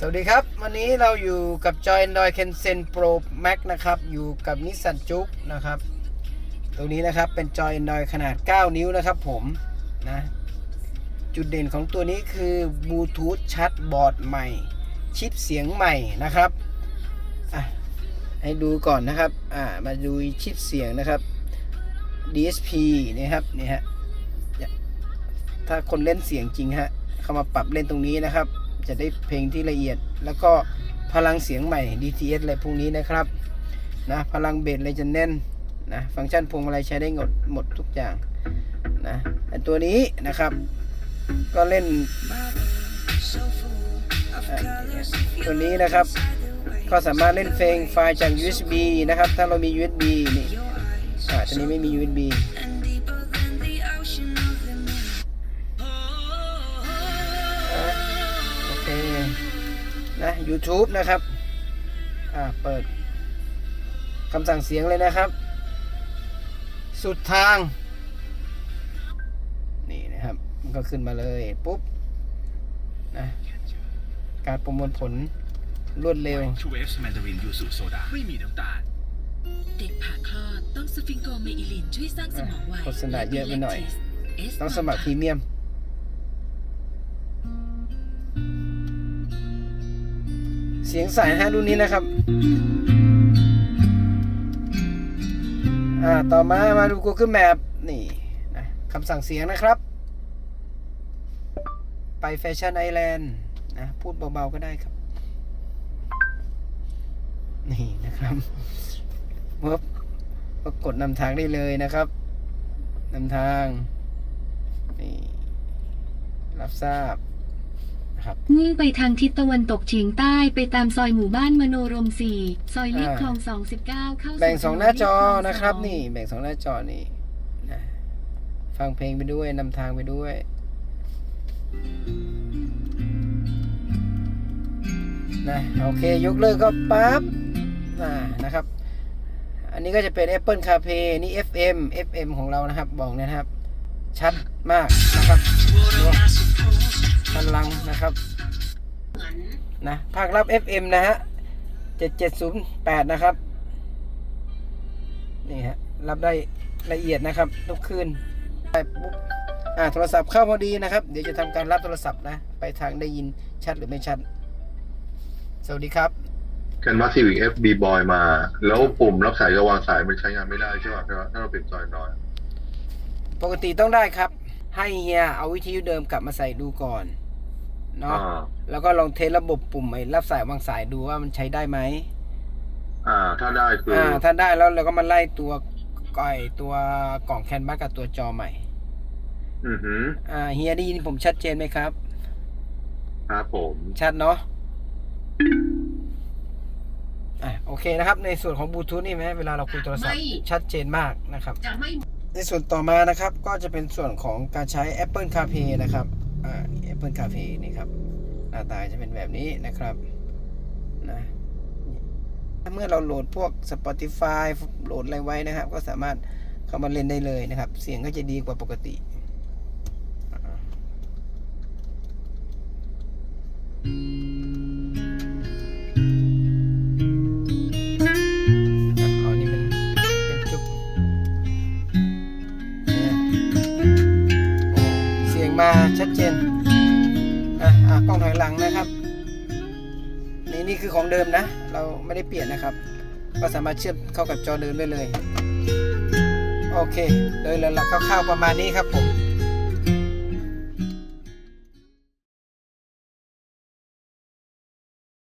สวัสดีครับ วันนี้เราอยู่กับจอย Android Kensen Pro Max นะครับ อยู่กับนิสสันจุกนะครับตัวนี้นะครับเป็นจอย Android ขนาด 9 นิ้วนะครับผมนะ จุดเด่นของตัวนี้คือบลูทูธชัดบอร์ดใหม่ ชิปเสียงใหม่นะครับอะให้ดูก่อนนะครับอ่ามาดูชิปเสียงนะครับ DSP นี่ครับนี่ฮะถ้าคนเล่นเสียงจริงฮะเข้ามาปรับเล่นตรงนี้นะครับ จะได้เพลงที่ละเอียด แล้วก็พลังเสียงใหม่ DTS อะไรพวกนี้นะครับนะพลังเบสอะไรจะแน่นนะฟังก์ชันพวงมาลัยใช้ได้หมดหมดทุกอย่างนะตัวนี้นะครับ ก็เล่นตัวนี้นะครับ ก็สามารถเล่นเพลงไฟล์จาก USB นะครับ ถ้าเรามี USB นี่อ่าตัวนี้ไม่มี USB นะ YouTube นะครับอ่าเปิดคำสั่งเสียงเลยนะครับ สุดทาง นี่นะครับ มันก็ขึ้นมาเลยปุ๊บนะการประมวลผลรวดเร็วชูเอฟแมนดารินยูสุโซดาไม่มีน้ำตาลเด็กผ่าคลอดต้องสฟิงโกเมอิลินช่วยสร้างสมองไวโฆษณาเยอะไปหน่อยเอสต้องสมัครพรีเมียม เสียงสายฮะรุ่นนี้นะครับ อ่า ต่อมามาดู Google Map นี่นะคำสั่งเสียงนะครับ ไปแฟชั่นไอแลนด์นะ พูดเบาๆก็ได้ครับ นี่นะครับเวิบก็กดนำทางได้เลยนะครับนำทาง นี่ รับทราบ นะครับ มุ่งไปทางทิศตะวันตกเฉียงใต้ไปตามซอยหมู่บ้านมโนรม4ซอยเลียบอ่าคลอง29เข้าสู่แบ่งสองหน้าจอถเลียบคลงนะครับสองนี่แบ่งสองหน้าจอนี่นะฟังเพลงไปด้วยนำทางไปด้วยนะโอเคยกเลิกก็ปั๊บอ่านะครับ อันนี้ก็จะเป็น Apple CarPlay นี่ FM FM ของเรานะครับ บอกนะครับ ชัดมากนะครับพลังนะครับนะภาครับ FM นะฮะ7708 นะครับ นี่ฮะ รับได้ละเอียดนะครับทุกคืนไปปุ๊บอ่าโทรศัพท์เข้าพอดีนะครับ เดี๋ยวจะทำการรับโทรศัพท์นะ ไปทางได้ยินชัดหรือไม่ชัด สวัสดีครับแคนวาซีวิกเอฟบีบอยมา แล้วปุ่มรับสายกับวางสายมันใช้งานไม่ได้ใช่ไหมถ้าเราเปลี่ยนจอยน้อย ปกติต้องได้ครับ ให้เฮียเอาวิทยุเดิมกลับมาใส่ดูก่อนเนาะอ่าแล้วก็ลองเทสระบบปุ่มไอ้รับสายวางสายดูว่ามันใช้ได้ไหมอ่า ถ้าได้คืออ่า ถ้าได้แล้วเราก็มาไล่ตัวก่อยตัวกล่องแคนวาสกับตัวจอใหม่ อือหือ อ่าเฮียได้ยินผมชัดเจนไหมครับ ครับผม ชัดเนาะอะโอเคนะครับ ในส่วนของบลูทูธนี่ไหมเวลาเราคุยโทรศัพท์ชัดเจนมากนะครับจะไม่ ในส่วนต่อมานะครับก็จะเป็นส่วนของการใช้ Apple CarPlay นะครับอ่า Apple CarPlay นี่ครับหน้าตาจะเป็นแบบนี้นะครับนะเมื่อเราโหลดพวก Spotify โหลดอะไรไว้นะครับ ก็สามารถเข้ามาเล่นได้เลยนะครับ เสียงก็จะดีกว่าปกติ ชัดเจนอะอะกล้องถอยหลังนะครับ นี่นี่คือของเดิมนะ เราไม่ได้เปลี่ยนนะครับ ก็สามารถเชื่อมเข้ากับจอเดิมได้เลย โอเค โดยหลักๆคร่าวๆประมาณนี้ครับผม